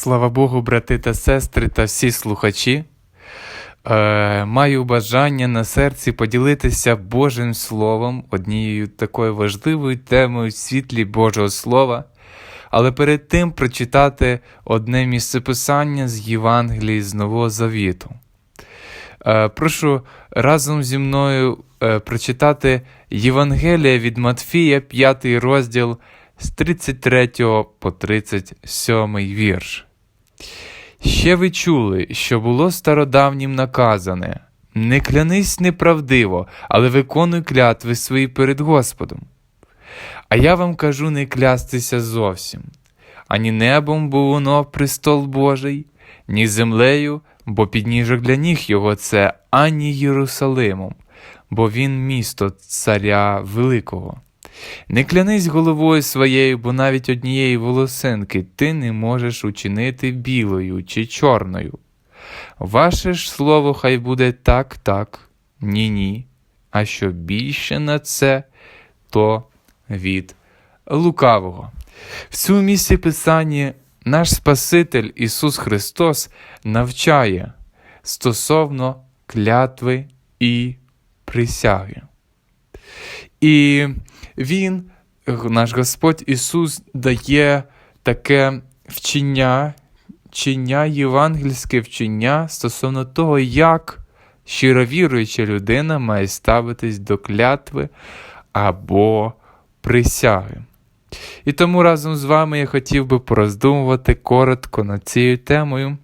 Слава Богу, брати та сестри та всі слухачі. Е, маю бажання на серці поділитися Божим Словом, однією такою важливою темою в світлі Божого Слова, але перед тим прочитати одне місцеписання з Євангелії з Нового Завіту. Е, прошу разом зі мною е, прочитати Євангелія від Матфія, 5 розділ з 33 по 37 вірш. Ще ви чули, що було стародавнім наказане не клянись неправдиво, але виконуй клятви свої перед Господом. А я вам кажу не клястися зовсім, ані небом, бо воно престол Божий, ні землею, бо підніжок для ніг його це, ані Єрусалимом, бо він місто царя Великого. Не клянись головою своєю, бо навіть однієї волосинки ти не можеш учинити білою чи чорною. Ваше ж слово хай буде так, так, ні, ні, а що більше на це, то від лукавого. В цьому місці Писання наш Спаситель Ісус Христос навчає стосовно клятви і присяги. І Він, наш Господь Ісус, дає таке вчення, вчення, євангельське вчення стосовно того, як щировіруюча людина має ставитись до клятви або присяги. І тому разом з вами я хотів би пороздумувати коротко над цією темою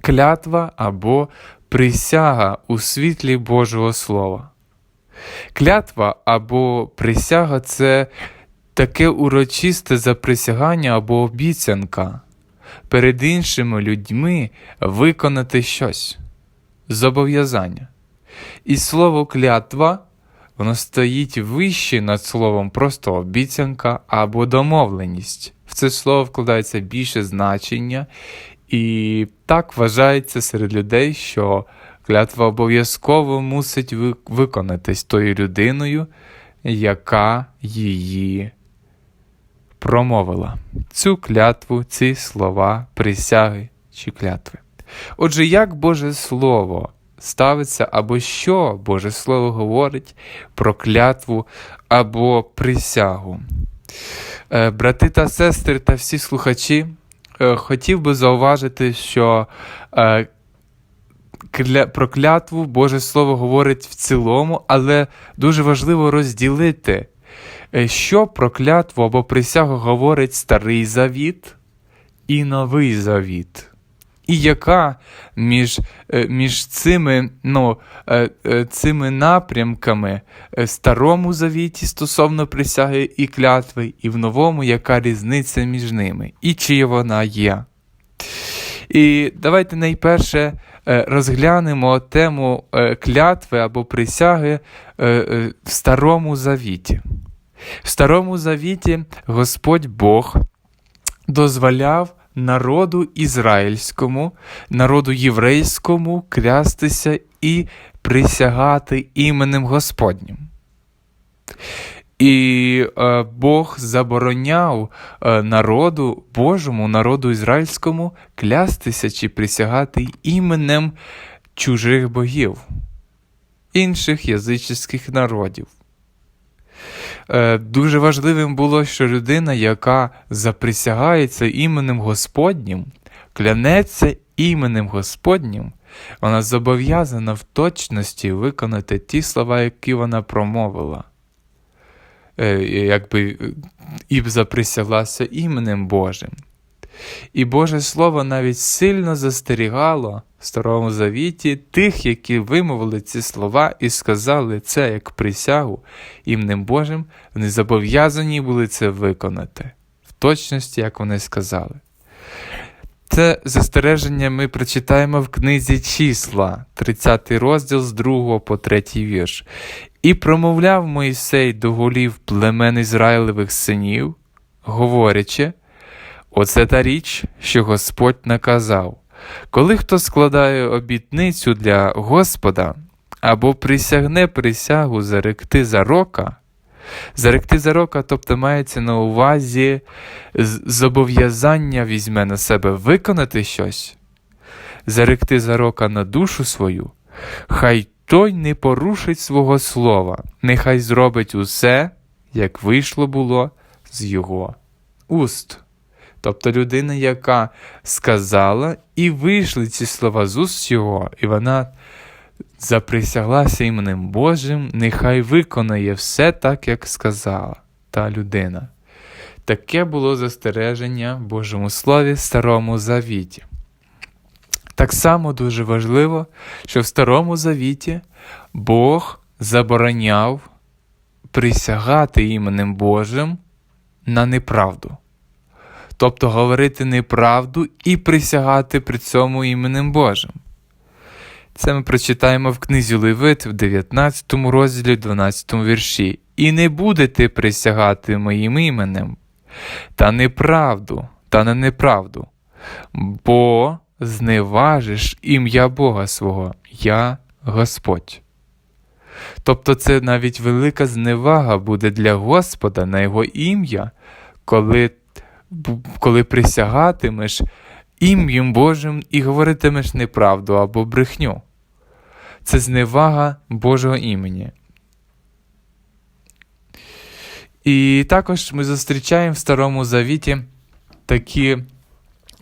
клятва або присяга у світлі Божого Слова. Клятва або присяга це таке урочисте заприсягання або обіцянка перед іншими людьми виконати щось, зобов'язання. І слово клятва воно стоїть вище над словом просто обіцянка або домовленість. В це слово вкладається більше значення, і так вважається серед людей, що клятва обов'язково мусить виконатись тою людиною, яка її промовила. Цю клятву, ці слова, присяги чи клятви. Отже, як Боже Слово ставиться, або що Боже Слово говорить про клятву або присягу? Е, брати та сестри та всі слухачі, е, хотів би зауважити, що е, про клятву Боже Слово говорить в цілому, але дуже важливо розділити, що про клятву або присягу говорить Старий Завіт і Новий Завіт. І яка між між цими ну, цими напрямками в Старому Завіті стосовно присяги і клятви, і в новому, яка різниця між ними, і чи вона є? І давайте найперше розглянемо тему клятви або присяги в Старому Завіті. В Старому Завіті Господь Бог дозволяв народу ізраїльському, народу єврейському клястися і присягати іменем Господнім. І е, Бог забороняв е, народу Божому, народу ізраїльському клястися чи присягати іменем чужих богів, інших язичних народів. Е, Дуже важливим було, що людина, яка заприсягається іменем Господнім, клянеться іменем Господнім, вона зобов'язана в точності виконати ті слова, які вона промовила. Якби і заприсяглася іменем Божим. І Боже Слово навіть сильно застерігало в Старому Завіті тих, які вимовили ці слова і сказали це як присягу іменем Божим, вони зобов'язані були це виконати в точності, як вони сказали. Це застереження ми прочитаємо в книзі числа, 30 розділ з 2 по 3 вірш. І промовляв Моїсей до голів племен Ізраїлевих синів, говорячи, оце та річ, що Господь наказав. Коли хто складає обітницю для Господа або присягне присягу заректи за рока, Заректи зарока, тобто мається на увазі зобов'язання візьме на себе виконати щось, заректи зарока на душу свою, хай той не порушить свого слова, нехай зробить усе, як вийшло було з його уст. Тобто людина, яка сказала, і вийшли ці слова з уст його, і вона заприсяглася іменем Божим, нехай виконає все так, як сказала та людина. Таке було застереження в Божому Слові Старому Завіті. Так само дуже важливо, що в Старому Завіті Бог забороняв присягати іменем Божим на неправду. Тобто говорити неправду і присягати при цьому іменем Божим. Це ми прочитаємо в книзі Левит в 19 розділі, 12 вірші. І не будете присягати моїм іменем, та неправду, та на неправду, бо зневажиш ім'я Бога свого, я Господь. Тобто це навіть велика зневага буде для Господа на Його ім'я, коли, коли присягатимеш ім'ям Божим і говоритимеш неправду або брехню. Це зневага Божого імені. І також ми зустрічаємо в Старому Завіті такі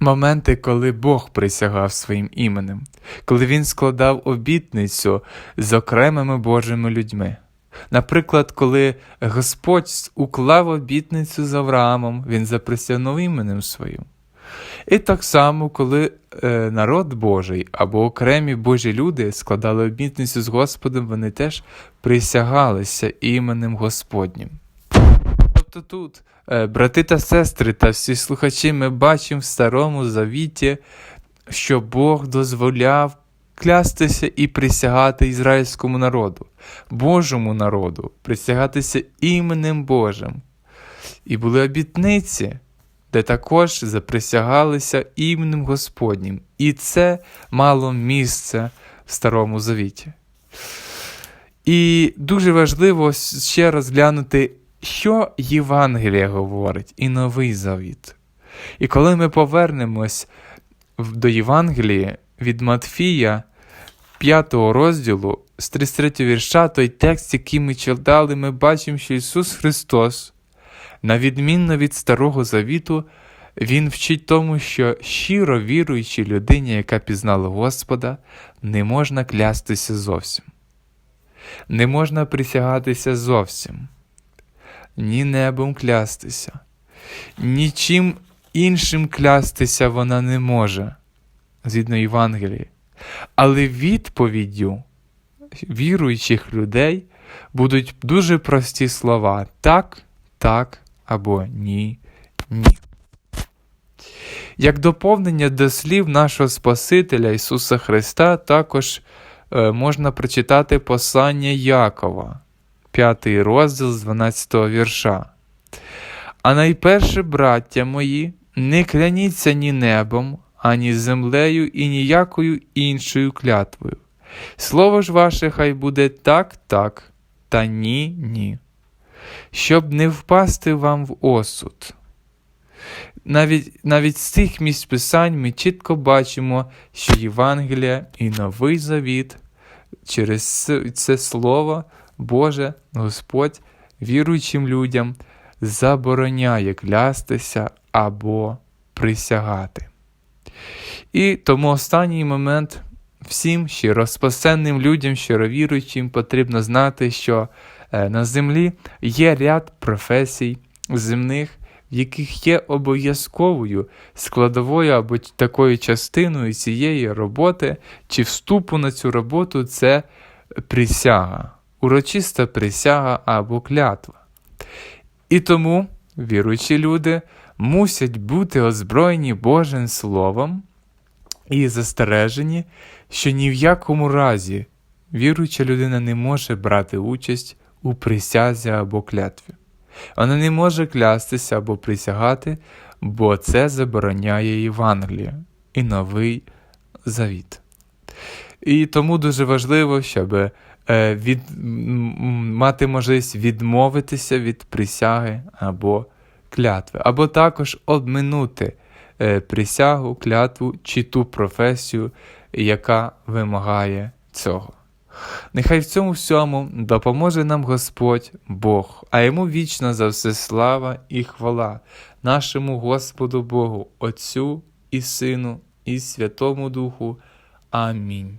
моменти, коли Бог присягав своїм іменем, коли він складав обітницю з окремими Божими людьми. Наприклад, коли Господь уклав обітницю з Авраамом, він заприсягнув іменем своїм. І так само, коли е, народ Божий або окремі Божі люди складали обітницю з Господом, вони теж присягалися іменем Господнім. Тобто тут, е, брати та сестри та всі слухачі, ми бачимо в Старому Завіті, що Бог дозволяв клястися і присягати ізраїльському народу, Божому народу, присягатися іменем Божим. І були обітниці, де також заприсягалися іменем Господнім. І це мало місце в Старому Завіті. І дуже важливо ще розглянути, що Євангеліє говорить і Новий Завіт. І коли ми повернемось до Євангелії від Матфія, 5 розділу, з 33 вірша, той текст, який ми читали, ми бачимо, що Ісус Христос, на відмінно від Старого Завіту, Він вчить тому, що щиро віруючій людині, яка пізнала Господа, не можна клястися зовсім. Не можна присягатися зовсім, ні небом клястися, нічим іншим клястися вона не може, згідно Євангелії. Але відповіддю віруючих людей будуть дуже прості слова так, так або ні, ні. Як доповнення до слів нашого Спасителя Ісуса Христа, також е, можна прочитати послання Якова, 5 розділ з 12 вірша. А найперше, браття мої, не кляніться ні небом, ані землею і ніякою іншою клятвою. Слово ж ваше хай буде так, так, та ні, ні, щоб не впасти вам в осуд. Навіть, навіть з цих місць писань ми чітко бачимо, що Євангелія і Новий Завіт через це- Слово Боже, Господь віруючим людям забороняє клястися або присягати. І тому останній момент всім щироспасенним людям, щировіруючим, потрібно знати, що е, на землі є ряд професій земних, в яких є обов'язковою складовою або такою частиною цієї роботи чи вступу на цю роботу це присяга, урочиста присяга або клятва. І тому віруючі люди мусять бути озброєні Божим Словом і застережені, що ні в якому разі віруюча людина не може брати участь у присязі або клятві. Вона не може клястися або присягати, бо це забороняє Євангелія і Новий Завіт. І тому дуже важливо, щоб від, м, м, мати можливість відмовитися від присяги або клятви, або також обминути е, присягу, клятву чи ту професію, яка вимагає цього. Нехай в цьому всьому допоможе нам Господь Бог, а йому вічно за все слава і хвала, нашому Господу Богу, Отцю і Сину, і Святому Духу. Амінь.